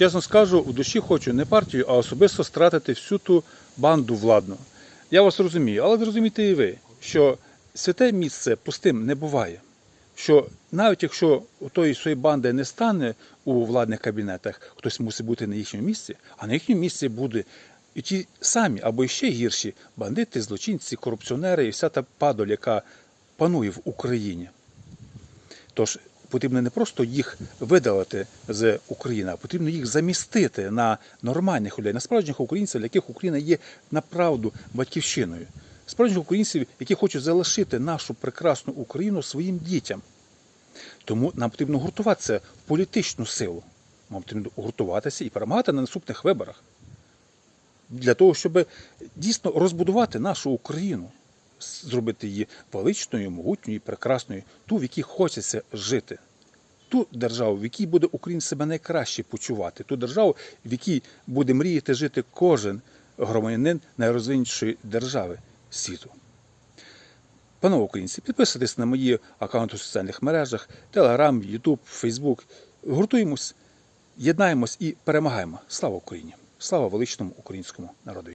Чесно скажу, у душі хочу не партію, а особисто стратити всю ту банду владну. Я вас розумію, але зрозумійте і ви, що святе місце пустим не буває. Що навіть якщо у тої своєї банди не стане у владних кабінетах, хтось мусить бути на їхньому місці, а на їхньому місці буде і ті самі або ще гірші бандити, злочинці, корупціонери і вся та падоль, яка панує в Україні. Тож потрібно не просто їх видалити з України, а потрібно їх замістити на нормальних людей, на справжніх українців, для яких Україна є направду батьківщиною. Справжніх українців, які хочуть залишити нашу прекрасну Україну своїм дітям. Тому нам потрібно гуртуватися в політичну силу. Нам потрібно гуртуватися і перемагати на наступних виборах. Для того, щоб дійсно розбудувати нашу Україну, зробити її величною, могутньою, прекрасною, ту, в якій хочеться жити. Ту державу, в якій буде українець себе найкраще почувати, ту державу, в якій буде мріяти жити кожен громадянин найрозвинішої держави світу. Панове українці, підписуйтесь на мої аккаунти в соціальних мережах, Телеграм, Ютуб, Фейсбук. Гуртуємось, єднаємось і перемагаємо. Слава Україні! Слава величному українському народу!